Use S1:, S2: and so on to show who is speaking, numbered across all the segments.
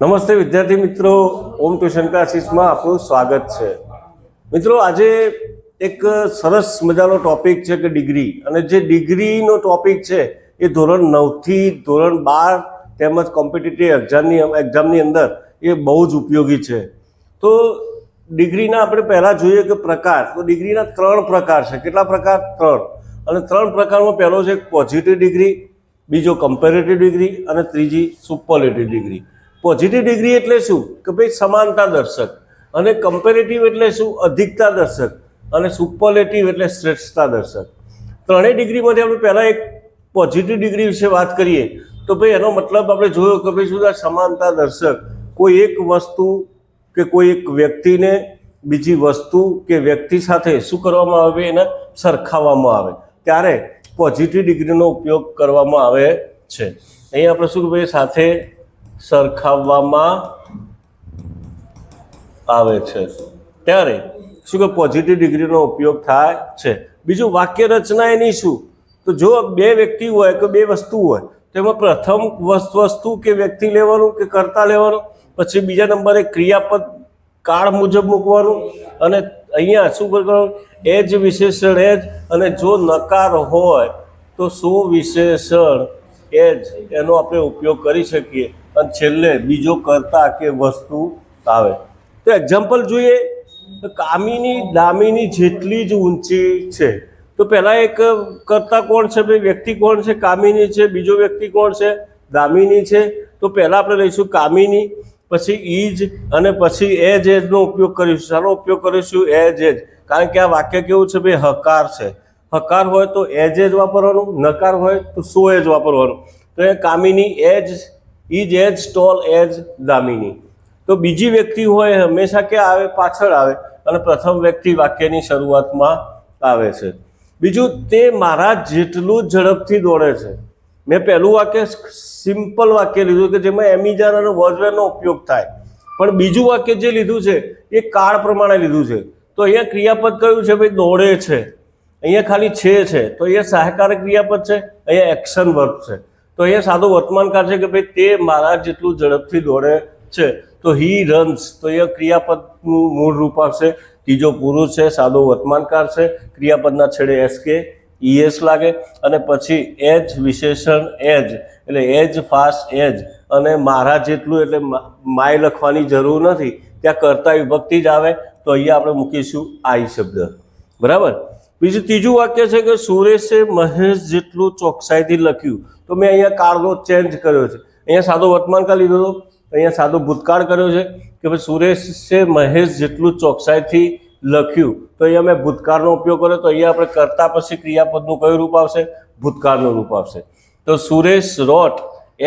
S1: નમસ્તે વિદ્યાર્થી મિત્રો, ઓમ ટ્યુશન ક્લાસીસમાં આપનું સ્વાગત છે. મિત્રો, આજે એક સરસ મજાનો ટોપિક છે કે ડિગ્રી. અને જે ડિગ્રીનો ટોપિક છે, એ ધોરણ નવથી ધોરણ બાર તેમજ કોમ્પિટિટિવ એક્ઝામની એક્ઝામની અંદર એ બહુ જ ઉપયોગી છે. તો ડિગ્રીના આપણે પહેલાં જોઈએ કે પ્રકાર. તો ડિગ્રીના ત્રણ પ્રકાર છે. કેટલા પ્રકાર? ત્રણ. અને ત્રણ પ્રકારમાં પહેલો છે પોઝિટિવ ડિગ્રી, બીજો કમ્પેરેટિવ ડિગ્રી અને ત્રીજી સુપરલેટિવ ડિગ્રી. પોઝિટિવ ડિગ્રી એટલે શું? કે ભાઈ સમાનતા દર્શક. અને કમ્પેરેટિવ એટલે શું? અધિકતા દર્શક. અને સુપરલેટિવ એટલે શ્રેષ્ઠતા દર્શક. ત્રણેય ડિગ્રીમાંથી આપણે પહેલાં એક પોઝિટિવ ડિગ્રી વિશે વાત કરીએ, તો ભાઈ એનો મતલબ આપણે જોયો કે ભાઈ શું સમાનતા દર્શક? કોઈ એક વસ્તુ કે કોઈ એક વ્યક્તિને બીજી વસ્તુ કે વ્યક્તિ સાથે શું કરવામાં આવે? એને સરખાવવામાં આવે. ત્યારે પોઝિટિવ ડિગ્રીનો ઉપયોગ કરવામાં આવે છે. અહીં આપણે શું ભાઈ સાથે સરખાવવામાં આવે છે. ત્યારે શું કે પોઝિટિવ ડિગ્રીનો ઉપયોગ થાય છે. બીજું વાક્ય રચના એની શું? તો જો બે વ્યક્તિ હોય કે બે વસ્તુ હોય, તો એમાં પ્રથમ વસ્તુ કે વ્યક્તિ લેવાનું કે કર્તા લેવાનું? પછી બીજા નંબરે ક્રિયાપદ કાળ મુજબ મૂકવાનું? અને અહીંયા શું કરવાનું? એ જ વિશેષણ એ જ અને જો નકાર હોય, તો શું વિશેષણ? એ જ એનો આપણે ઉપયોગ કરી શકીએ. અને છેલ્લે બીજો કરતા કે વસ્તુ આવે. તો એક્ઝામ્પલ જોઈએ, તો કામિની દામિની જેટલી જ ઊંચી છે. તો પહેલાં એક કરતા કોણ છે? ભાઈ વ્યક્તિ કોણ છે? કામિની છે, બીજો વ્યક્તિ કોણ છે? દામિની છે. તો પહેલાં આપણે લઈશું કામિની, પછી ઈજ અને પછી એજ એજનો ઉપયોગ કરીશું. શાનો ઉપયોગ કરીશું? એજ એજ. કારણ કે આ વાક્ય કેવું છે? ભાઈ, હકાર છે. હકાર હોય તો એજ એજ વાપરવાનું, નકાર હોય તો સો એજ વાપરવાનું. તો એ કામિની એજ ઈજ એજ ટોલ એજ, દામિની. તો બીજી વ્યક્તિ હોય, હંમેશા કે આવે, પાછળ આવે, અને પ્રથમ વ્યક્તિ વાક્યની શરૂઆતમાં આવે છે. બીજું, તે મારા જેટલું ઝડપથી દોડે છે. મેં પહેલું વાક્ય સિમ્પલ વાક્ય લીધું કે જેમાં એમિજાન અને વોઝવેરનો ઉપયોગ થાય. પણ બીજું વાક્ય જે લીધું છે, એ કાળ પ્રમાણે લીધું છે. તો અહીંયા ક્રિયાપદ કયું છે? ભાઈ, દોડે છે. અહીંયા ખાલી છે છે. તો અહીંયા સહકારક ક્રિયાપદ છે, અહીંયા એક્શન વર્ક છે. તો અહીંયા સાદો વર્તમાનકાર છે કે ભાઈ તે મારા જેટલું ઝડપથી દોડે છે, તો હી રન્સ તો એ ક્રિયાપદનું મૂળ રૂપ આવશે. ત્રીજો પુરુષ છે, સાદો વર્તમાનકાર છે. ક્રિયાપદના છેડે એસ કે ઈએસ લાગે. અને પછી એજ વિશેષણ એજ, એટલે એજ ફાસ્ટ એજ. અને મારા જેટલું, એટલે માય લખવાની જરૂર નથી. ત્યાં કરતા વિભક્તિ જ આવે. તો અહીંયા આપણે મૂકીશું આઈ શબ્દ. બરાબર? બીજું ત્રીજું વાક્ય છે કે સુરેશે મહેશ જેટલું ચોકસાઈથી લખ્યું. તો મેં અહીંયા કાળનો ચેન્જ કર્યો છે. અહીંયા સાદો વર્તમાનકાળ લીધો હતો. અહીંયા સાદો ભૂતકાળ કર્યો છે કે ભાઈ સુરેશે મહેશ જેટલું ચોકસાઈથી લખ્યું. તો અહીંયા મેં ભૂતકાળનો ઉપયોગ કર્યો. તો અહીંયા આપણે કરતા પછી ક્રિયાપદનું કયું રૂપ આવશે? ભૂતકાળનું રૂપ આવશે. તો Suresh wrote,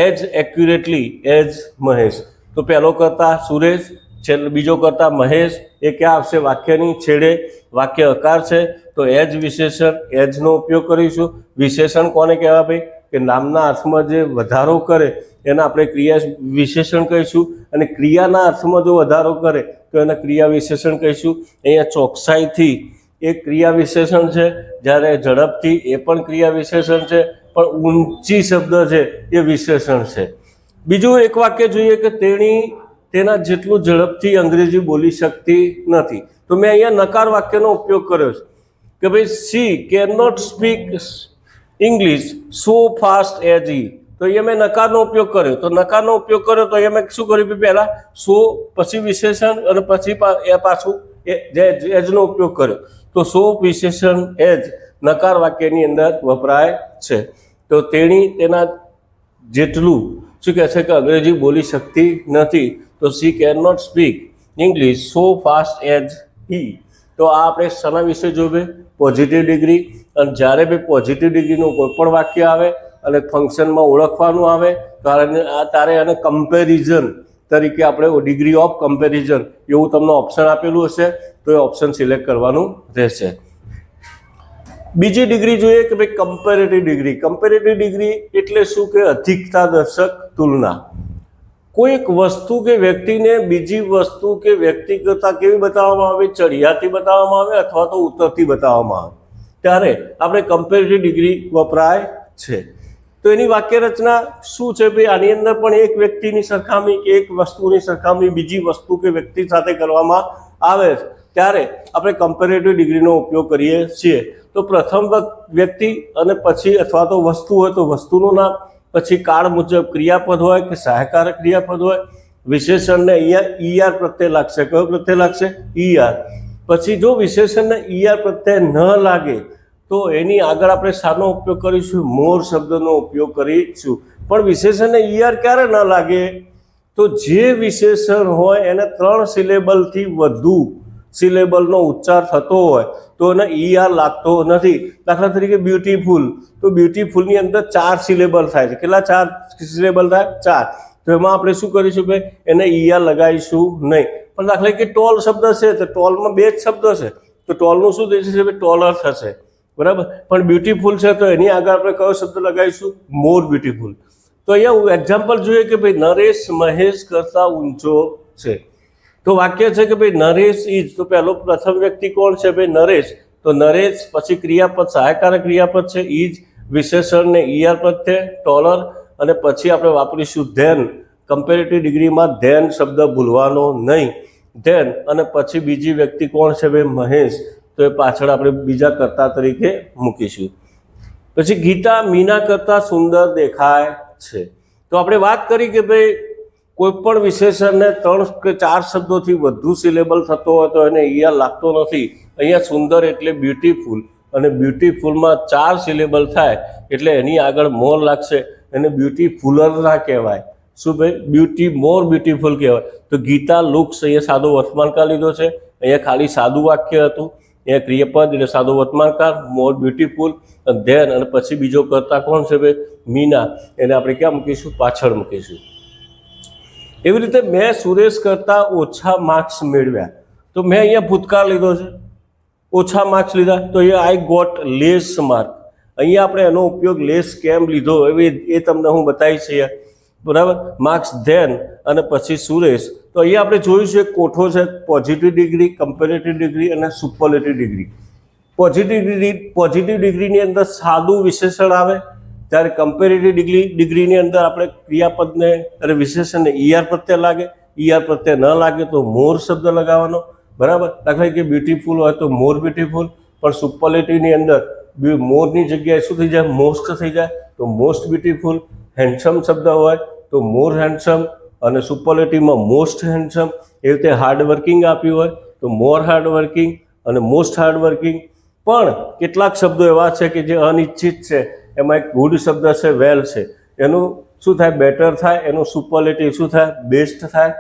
S1: as accurately as Mahesh. તો પહેલો કરતા સુરેશ છેલ્લો બીજો કરતા મહેશ એ ક્યાં આવશે? વાક્યની છેડે વાક્ય અકાર છે. તો એજ વિશેષણ એજનો ઉપયોગ કરીશું. વિશેષણ કોને કહેવાય ભાઈ? કે નામના અર્થમાં જે વધારો કરે, એને આપણે ક્રિયા વિશેષણ કહીશું. અને ક્રિયાના અર્થમાં જો વધારો કરે, તો એને ક્રિયા વિશેષણ કહીશું. અહીંયા ચોકસાઈથી એ ક્રિયા વિશેષણ છે. જ્યારે ઝડપથી એ પણ ક્રિયા વિશેષણ છે. પણ ઊંચી શબ્દ છે, એ વિશેષણ છે. બીજું એક વાક્ય જોઈએ કે તેણી તેના જેટલું ઝડપથી અંગ્રેજી બોલી શકતી નથી. તો મેં અહીંયા નકાર વાક્યનો ઉપયોગ કર્યો છે કે ભાઈ she cannot speak English so fast as he તો અહીંયા મેં નકારનો ઉપયોગ કર્યો. તો નકારનો ઉપયોગ કર્યો તો અહીંયા મેં શું કર્યું? પહેલાં સો પછી વિશેષણ અને પછી એ પાછું એ એજનો ઉપયોગ કર્યો. તો સો વિશેષણ એજ નકાર વાક્યની અંદર વપરાય છે. તો તેણી તેના જેટલું શું કહે છે કે અંગ્રેજી બોલી શકતી નથી. તો she cannot speak English so fast as he તો આ આપણે શાના વિશે જોવે પોઝિટિવ ડિગ્રી અને જ્યારે બી પોઝિટિવ ડિગ્રીનું કોઈ પણ વાક્ય આવે અને ફંક્શનમાં ઓળખવાનું આવે કારણ આ તારે અને કમ્પેરિઝન તરીકે આપણે ડિગ્રી ઓફ કમ્પેરિઝન એવું તમને ઓપ્શન આપેલું હશે, તો એ ઓપ્શન સિલેક્ટ કરવાનું રહેશે. બીજી ડિગ્રી જોઈએ કે ભાઈ કમ્પેરેટિવ ડિગ્રી કમ્પેરેટિવ ડિગ્રી એટલે શું કે અધિકતા દર્શક તુલના? કોઈક વસ્તુ કે વ્યક્તિને બીજી વસ્તુ કે વ્યક્તિ કરતાં કેવી બતાવવામાં આવે? ચડિયાથી બતાવવામાં આવે અથવા તો ઉત્તરથી બતાવવામાં આવે? ત્યારે આપણે કમ્પેરેટિવ ડિગ્રી વપરાય છે. તો એની વાક્ય રચના શું છે? ભાઈ, આની અંદર પણ એક વ્યક્તિની સરખામણી કે એક વસ્તુની સરખામણી બીજી વસ્તુ કે વ્યક્તિ સાથે કરવામાં આવે ત્યારે આપણે કમ્પેરેટિવ ડિગ્રીનો ઉપયોગ કરીએ છીએ. તો પ્રથમ વ્યક્તિ અને પછી અથવા તો વસ્તુ હોય તો વસ્તુનું નામ પછી કાળ મુજબ ક્રિયાપદ હોય કે સહાયકારક ક્રિયાપદ હોય, વિશેષણને અહીંયા ઈઆર પ્રત્યે લાગશે. કયો પ્રત્યે લાગશે? ઈઆર પછી જો વિશેષણને ઈઆર પ્રત્યે ન લાગે, તો એની આગળ આપણે શાનો ઉપયોગ કરીશું, મોર શબ્દનો ઉપયોગ કરીશું. પણ વિશેષણને ઈઆર ક્યારે ન લાગે? તો જે વિશેષણ હોય એને ત્રણ સિલેબલથી વધુ સિલેબલનો ઉચ્ચાર થતો હોય તો એને ઈઆર લાગતો નથી. દાખલા તરીકે બ્યુટીફુલ તો બ્યુટીફુલની અંદર ચાર સિલેબલ થાય છે. કેટલા ચાર સિલેબલ થાય? ચાર. તો એમાં આપણે શું કરીશું ભાઈ? એને ઈઆર લગાવીશું નહીં. પણ દાખલા કે ટોલ શબ્દ છે, તો ટોલમાં બે જ શબ્દ છે. તો ટોલનું શું થઈ જશે ભાઈ? ટોલર થશે. બરાબર? પણ બ્યુટીફુલ છે, તો એની આગળ આપણે કયો શબ્દ લગાવીશું? મોર બ્યુટીફુલ તો અહીંયા એક્ઝામ્પલ જોઈએ કે ભાઈ નરેશ મહેશ કરતા ઊંચો છે. તો વાક્ય છે કે ભાઈ નરેશ ઇઝ તો પહેલો પ્રથમ વ્યક્તિ કોણ છે ભાઈ? નરેશ. તો નરેશ પછી ક્રિયાપદ, સહાયકારક ક્રિયાપદ છે ઇઝ વિશેષણ ને ઈઆર પ્રત્યે ટોલર. અને પછી આપણે વાપરીશું ધેન. કમ્પેરેટિવ ડિગ્રીમાં ધેન શબ્દ ભૂલવાનો નહીં. ધેન. અને પછી બીજી વ્યક્તિ કોણ છે ભાઈ? મહેશ. તો એ પાછળ આપણે બીજા કર્તા તરીકે મૂકીશું. પછી ગીતા મીના કરતાં સુંદર દેખાય છે. તો આપણે વાત કરી કે ભાઈ કોઈ પણ વિશેષણને ત્રણ કે ચાર શબ્દોથી વધુ સિલેબલ થતો હોય તો એને અહીંયા લાગતો નથી. અહીંયા સુંદર એટલે બ્યુટીફુલ અને બ્યુટીફુલમાં ચાર સિલેબલ થાય એટલે એની આગળ મોર લાગશે. એને બ્યુટીફુલર ના કહેવાય. શું ભાઈ? બ્યુટી મોર બ્યુટીફુલ કહેવાય. તો ગીતા લુક્સ અહીંયા સાદો વર્તમાનકાળ લીધો છે. અહીંયા ખાલી સાદું વાક્ય હતું. અહીંયા ક્રિયાપદ એટલે સાદો વર્તમાનકાળ મોર બ્યુટીફુલ ધેન અને પછી બીજો કરતા કોણ છે ભાઈ? મીના. એને આપણે ક્યાં મૂકીશું? પાછળ મૂકીશું. એવી રીતે મેં સુરેશ કરતાં ઓછા માર્ક્સ મેળવ્યા. તો મેં અહીંયા ભૂતકાળ લીધો છે. ઓછા માર્ક્સ લીધા. તો અહીંયા આઈ ગોટ લેસ માર્ક અહીંયા આપણે એનો ઉપયોગ લેસ કેમ લીધો એવી એ તમને હું બતાવીશ અહીંયા. બરાબર? માર્ક્સ ધેન અને પછી સુરેશ. તો અહીંયા આપણે જોયું છે કોઠો છે પોઝિટિવ ડિગ્રી કમ્પેરેટિવ ડિગ્રી અને superlative degree positive degree positive ડિગ્રીની અંદર સાદું વિશેષણ આવે. ત્યારે કમ્પેરેટિવ ડિગ્રી ડિગ્રીની અંદર આપણે ક્રિયાપદને અને વિશેષણને ઈઆર પ્રત્યે લાગે ઈઆર પ્રત્યે ન લાગે તો મોર શબ્દ લગાવવાનો, બરાબર? દાખલા કે બ્યુટીફુલ હોય તો મોર બ્યુટીફુલ પણ સુપરલેટિવની અંદર મોરની જગ્યાએ શું થઈ જાય? મોસ્ટ થઈ જાય. તો મોસ્ટ બ્યુટીફુલ હેન્ડસમ શબ્દ હોય તો મોર હેન્ડસમ અને સુપરલેટિવમાં મોસ્ટ હેન્ડસમ એ રીતે હાર્ડવર્કિંગ આપ્યું હોય તો મોર હાર્ડવર્કિંગ અને મોસ્ટ હાર્ડવર્કિંગ પણ કેટલાક શબ્દો એવા છે કે જે અનિચ્છિત છે. એમાં એક ગુડ શબ્દ છે વેલ છે. એનું શું થાય? બેટર થાય, એનું સુપરલેટિવ શું થાય? બેસ્ટ થાય.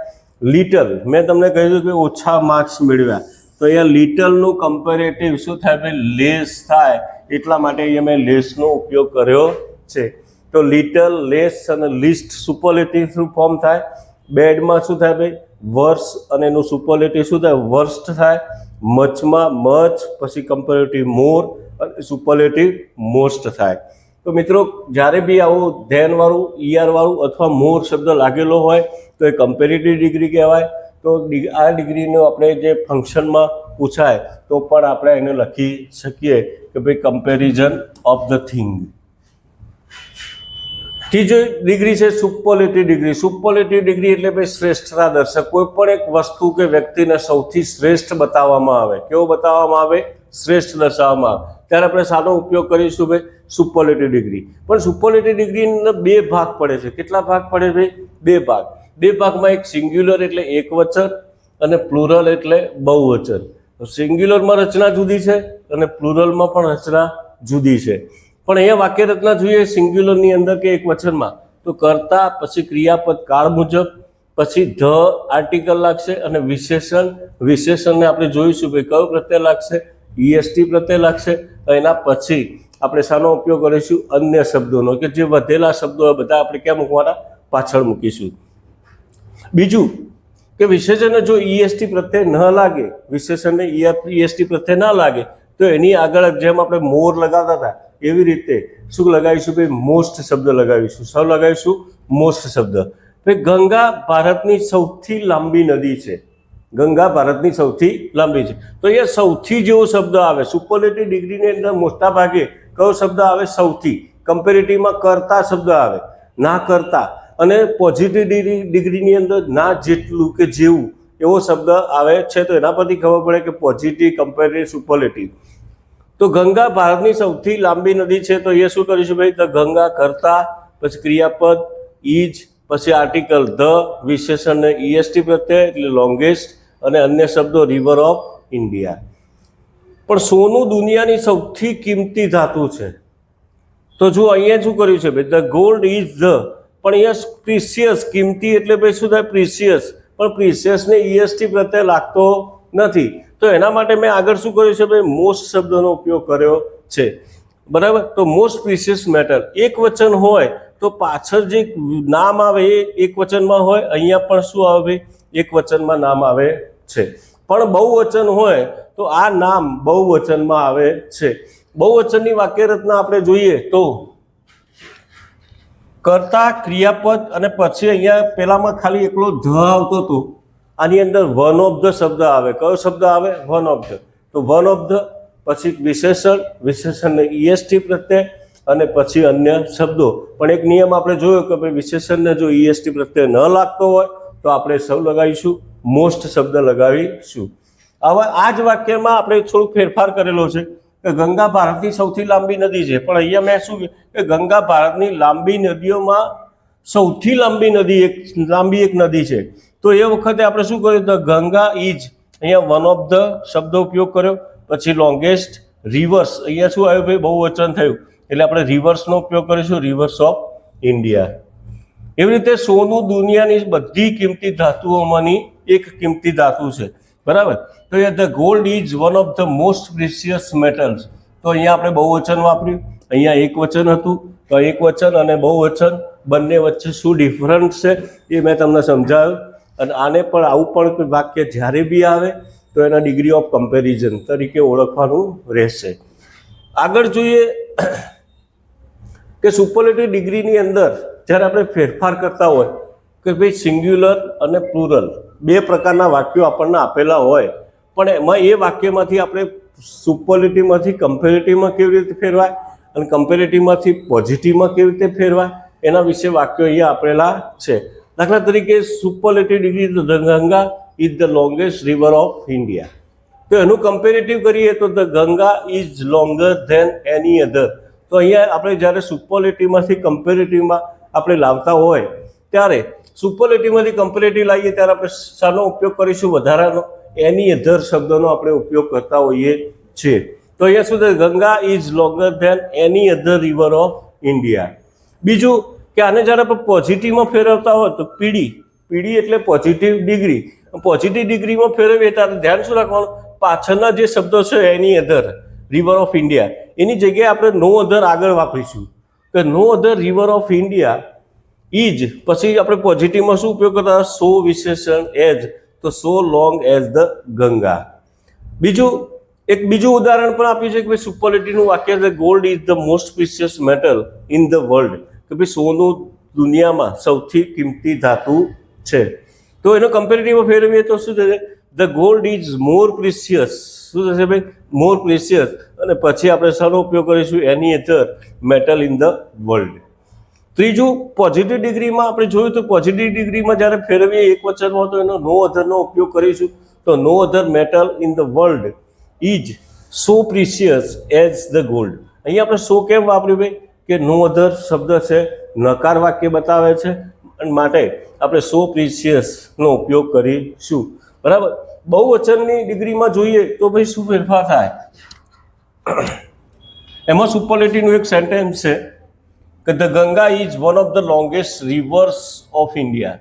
S1: લિટલ મેં તમને કહ્યું કે ઓછા માર્ક્સ મેળવ્યા. તો અહીંયા લિટલનું કમ્પેરેટિવ શું થાય ભાઈ? લેસ થાય. એટલા માટે અહીંયા મેં લેસનો ઉપયોગ કર્યો છે. તો લિટલ લેસ અને લિસ્ટ સુપરલેટિવ શું ફોર્મ થાય? બેડમાં શું થાય ભાઈ? વર્ષ અને એનું સુપરલેટિવ શું થાય? વર્સ્ટ થાય. મચમાં મચ પછી કમ્પેરેટિવ મોર અને સુપરલેટિવ મોસ્ટ થાય. તો મિત્રો, જ્યારે બી આવું ધ્યાનવાળું ઈઆરવાળું અથવા મોર શબ્દ લાગેલો હોય, તો એ કમ્પેરેટિવ ડિગ્રી કહેવાય. તો આ ડિગ્રીનો આપણે જે ફંક્શનમાં પૂછાય, તો પણ આપણે એને લખી શકીએ કે ભાઈ કમ્પેરિઝન ઓફ ધ થિંગ ત્રીજો ડિગ્રી છે સુપરલેટિવ ડિગ્રી સુપરલેટિવ ડિગ્રી એટલે ભાઈ શ્રેષ્ઠતા દર્શક. કોઈ પણ એક વસ્તુ કે વ્યક્તિને સૌથી શ્રેષ્ઠ બતાવવામાં આવે. કેવો બતાવવામાં આવે? શ્રેષ્ઠ દર્શાવવામાં ત્યારે આપણે સાનો ઉપયોગ કરીશું ભાઈ સુપરલેટિવ ડિગ્રી પણ સુપરલેટિવ ડિગ્રીના બે ભાગ પડે છે. કેટલા ભાગ પડે ભાઈ? બે ભાગ. બે ભાગમાં એક સિંગ્યુલર એટલે એક વચન અને પ્લુરલ એટલે બહુવચન. સિંગ્યુલરમાં રચના જુદી છે અને પ્લુરલમાં પણ રચના જુદી છે. પણ અહીંયા વાક્ય રચના જોઈએ સિંગ્યુલરની અંદર કે એક વચનમાં તો કરતા, પછી ક્રિયાપદ કાળ મુજબ, પછી ધ આર્ટિકલ લાગશે અને વિશેષણ. વિશેષણને આપણે જોઈશું ભાઈ. કયો પ્રત્યય લાગશે? ઈએસટી પ્રત્યે લાગશે એના પછી આપણે શાનો ઉપયોગ કરીશું અન્ય શબ્દોનો, કે જે વધેલા શબ્દો બધા આપણે ક્યાં મૂકવાના? પાછળ મૂકીશું. બીજું કે વિશેષણને જો ઈએસટી પ્રત્યે ન લાગે વિશેષણને ઈએસટી પ્રત્યે ના લાગે, તો એની આગળ જેમ આપણે મોર લગાવતા હતા, એવી રીતે શું લગાવીશું ભાઈ? મોસ્ટ શબ્દ લગાવીશું. શું લગાવીશું? મોસ્ટ શબ્દ. ભાઈ ગંગા ભારતની સૌથી લાંબી નદી છે. ગંગા ભારતની સૌથી લાંબી છે. તો અહીંયા સૌથી જેવો શબ્દ આવે સુપરલેટિવ ડિગ્રીની અંદર મોટા ભાગે કયો શબ્દ આવે? સૌથી. કમ્પેરેટિવમાં કરતા શબ્દ આવે. ના કરતા. અને પોઝિટિવ ડિગ્રી ડિગ્રીની અંદર ના જેટલું કે જેવું એવો શબ્દ આવે છે, તો એના પરથી ખબર પડે કે પોઝિટિવ કમ્પેરેટિવ સુપરલેટિવ તો ગંગા ભારતની સૌથી લાંબી નદી છે, તો એ શું કરીશું ભાઈ? ધ ગંગા કરતા, પછી ક્રિયાપદ, ઈજ, પછી આર્ટિકલ ધ, વિશેષણ ઈએસટી પ્રત્યે એટલે લોંગેસ્ટ અને અન્ય શબ્દો રિવર ઓફ ઇન્ડિયા પણ સોનું દુનિયાની સૌથી કિંમતી ધાતુ છે. તો જો અહીંયા શું કર્યું છે ભાઈ? ધ ગોલ્ડ ઇઝ ધ પણ અહીંયા પ્રિસિયસ કિંમતી એટલે ભાઈ શું થાય? પ્રિસિયસ પણ પ્રિસિયસને ઈએસટી પ્રત્યે લાગતો નથી. તો એના માટે મેં આગળ શું કર્યું છે ભાઈ? મોસ્ટ શબ્દનો ઉપયોગ કર્યો છે. બરાબર? તો મોસ્ટ પ્રિસિયસ મેટર એક વચન હોય તો પાછળ જે નામ આવે એ એક વચનમાં હોય, અહીંયા પણ શું આવે ભાઈ? એક વચનમાં નામ આવે છે. પણ બહુવચન હોય તો આ નામ બહુવચનમાં આવે છે. બહુવચનની વાક્ય રચના આપણે જોઈએ તો કરતા, ક્રિયાપદ અને પછી અહીંયા પેલામાં ખાલી એકલો ધ આવતો હતો. આની અંદર વન ઓફ ધ શબ્દ આવે. કયો શબ્દ આવે? One of the. તો વન ઓફ ધ, પછી વિશેષણ, વિશેષણને ઈએસટી પ્રત્યે અને પછી અન્ય શબ્દો. પણ એક નિયમ આપણે જોયો કે ભાઈ વિશેષણને જો ઈએસટી પ્રત્યે ન લાગતો હોય તો આપણે સૌ લગાવીશું. મોસ્ટ શબ્દ લગાવીશું. હવે આ જ વાક્યમાં આપણે થોડુંક ફેરફાર કરેલો છે કે ગંગા ભારતની સૌથી લાંબી નદી છે. પણ અહીંયા મેં શું કે ગંગા ભારતની લાંબી નદીઓમાં સૌથી લાંબી નદી એક, લાંબી એક નદી છે. તો એ વખતે આપણે શું કર્યું? તો ગંગા ઇઝ અહીંયા વન ઓફ ધ શબ્દો ઉપયોગ કર્યો. પછી લોંગેસ્ટ રિવર્સ અહીંયા શું આવ્યું ભાઈ? બહુ વચન થયું. એટલે આપણે રિવર્સનો ઉપયોગ કરીશું. રિવર્સ ઓફ ઇન્ડિયા એવી રીતે સોનું દુનિયાની બધી કિંમતી ધાતુઓમાંની એક કિંમતી ધાતુ છે. બરાબર? તો એ the gold is one of the most precious metals. તો અહીંયા આપણે બહુ વચન વાપર્યું. અહીંયા એક વચન હતું. તો એક વચન અને બહુ વચન બંને વચ્ચે શું ડિફરન્સ છે એ મેં તમને સમજાવ્યું. અને આને પણ આવું પણ વાક્ય જ્યારે બી આવે તો એના ડિગ્રી ઓફ કમ્પેરિઝન તરીકે ઓળખવાનું રહેશે. આગળ જોઈએ કે સુપરલેટિવ ડિગ્રીની અંદર જ્યારે આપણે ફેરફાર કરતા હોય કે ભાઈ સિંગ્યુલર અને પ્લુરલ બે પ્રકારના વાક્યો આપણને આપેલા હોય, પણ એમાં એ વાક્યમાંથી આપણે સુપરલિટીમાંથી કમ્પેરેટિવમાં કેવી રીતે ફેરવાય અને કમ્પેરેટિવમાંથી પોઝિટિવમાં કેવી રીતે ફેરવાય, એના વિશે વાક્યો અહીંયા આપેલા છે. દાખલા તરીકે superlative degree Ganga is the longest river of India તો એનું કમ્પેરેટિવ કરીએ તો the Ganga is longer than any other તો અહીંયા આપણે જ્યારે સુપરલેટિવમાંથી કમ્પેરેટિવમાં આપણે લાવતા હોય, ત્યારે સુપરલેટિવમાંથી કમ્પેરેટિવ લાવીએ ત્યારે આપણે શાનો ઉપયોગ કરીશું વધારાનો. એની અધર શબ્દનો આપણે ઉપયોગ કરતા હોઈએ છીએ. તો અહીંયા થાય Ganga is longer than any other river of India. બીજું કે આને જ્યારે આપણે પોઝિટિવમાં ફેરવતા હોય તો પીડી પીડી એટલે પોઝિટિવ ડિગ્રી પોઝિટિવ ડિગ્રીમાં ફેરવીએ ત્યારે ધ્યાન શું રાખવાનું? પાછળના જે શબ્દો છે any other river of India. એની જગ્યાએ આપણે નો અધર આગળ વાપરીશું. કે no other river of India is પછી આપણે પોઝિટિવમાં શું ઉપયોગ કરતા સો વિશેષણ એઝ તો so long as the Ganga બીજું, એક બીજું ઉદાહરણ પણ આપ્યું છે કે ભાઈ સુપરલિટીનું વાક્ય છે gold is the most precious metal in the world કે ભાઈ સોનું દુનિયામાં સૌથી કિંમતી ધાતુ છે. તો એનો કમ્પેરેટિવમાં ફેરવીએ તો શું થશે? The gold is more precious શું થશે ભાઈ? મોર પ્રિસિયસ અને પછી આપણે શાનો ઉપયોગ કરીશું? Any other metal in the world ત્રીજું પોઝિટિવ ડિગ્રીમાં આપણે જોયું તો પોઝિટિવ ડિગ્રીમાં જ્યારે ફેરવીએ, એક વચનમાં તો એનો નો અધરનો ઉપયોગ કરીશું. તો no other metal in the world is so precious as the gold અહીંયા આપણે સો કેમ વાપર્યું ભાઈ? કે નો અધર શબ્દ છે, નકાર વાક્ય બતાવે છે. અને માટે આપણે સો પ્રિસિયસનો ઉપયોગ કરીશું. બરાબર? બહુવચનની ડિગ્રીમાં જોઈએ તો ભાઈ શું ફેરફાર થાય? એમાં સુપરલેટીનું એક સેન્ટેન્સ છે કે the Ganga is one of the longest rivers of India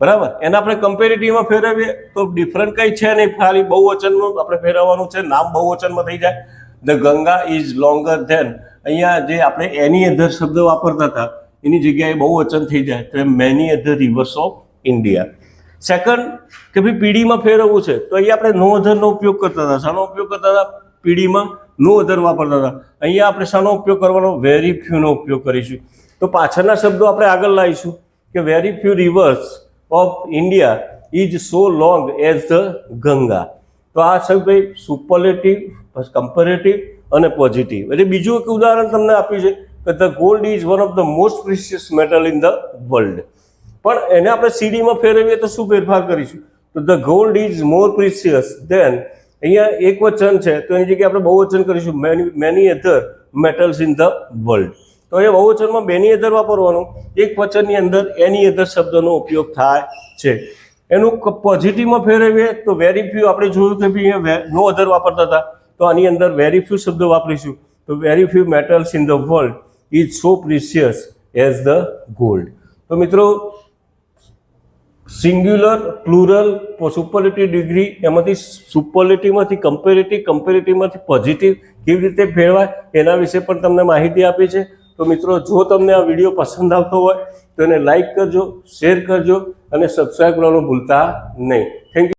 S1: બરાબર? એને આપણે કમ્પેરેટિવમાં ફેરવીએ તો ડિફરન્ટ કંઈ છે નહીં, ખાલી બહુવચનમાં આપણે ફેરવવાનું છે, નામ બહુવચનમાં થઈ જાય. The Ganga is longer than અહીંયા જે આપણે એની અધર શબ્દ વાપરતા હતા, એની જગ્યાએ બહુવચન થઈ જાય. તો many other rivers of India second કે ભાઈ પીડીમાં ફેરવવું છે, તો અહીંયા આપણે નો અધરનો ઉપયોગ કરતા હતા. શાનો ઉપયોગ કરતા હતા? પીડીમાં નો અધર વાપરતા હતા. અહીંયા આપણે શાનો ઉપયોગ કરવાનો વેરી ફ્યુનો ઉપયોગ કરીશું. તો પાછળના શબ્દો આપણે આગળ લાવીશું કે very few rivers of India is so long as the Ganga તો આ છે ભાઈ સુપરલેટિવ કમ્પેરેટિવ અને પોઝિટિવ એટલે બીજું એક ઉદાહરણ તમને આપ્યું છે કે the gold is one of the most precious metal in the world પણ એને આપણે સીડીમાં ફેરવીએ તો શું ફેરફાર કરીશું? તો the gold is more precious than અહીંયા એક વચન છે, તો એની જગ્યાએ આપણે બહુવચન કરીશું. Many many other metals in the world. તો એ બહુવચનમાં બેની અધર વાપરવાનું. એક વચનની અંદર એની અધર શબ્દનો ઉપયોગ થાય છે. એનું પોઝિટિવમાં ફેરવીએ તો વેરી ફ્યુ, આપણે જોયું કે ભાઈ નો અધર વાપરતા હતા. તો આની અંદર વેરી ફ્યુ શબ્દ વાપરીશું. તો very few metals in the world is so precious as the gold. તો મિત્રો સિંગ્યુલર, પ્લુરલ સુપરલેટિવ ડિગ્રી એમાંથી સુપરલેટિવમાંથી કમ્પેરેટિવ કમ્પેરેટિવમાંથી પોઝિટિવ કેવી રીતે ફેરવાય, એના વિશે પણ તમને માહિતી આપી છે. તો મિત્રો, જો તમને આ વીડિયો પસંદ આવતો હોય, તો એને લાઇક કરજો શેર કરજો અને સબસ્ક્રાઈબ કરવાનું ભૂલતા નહીં.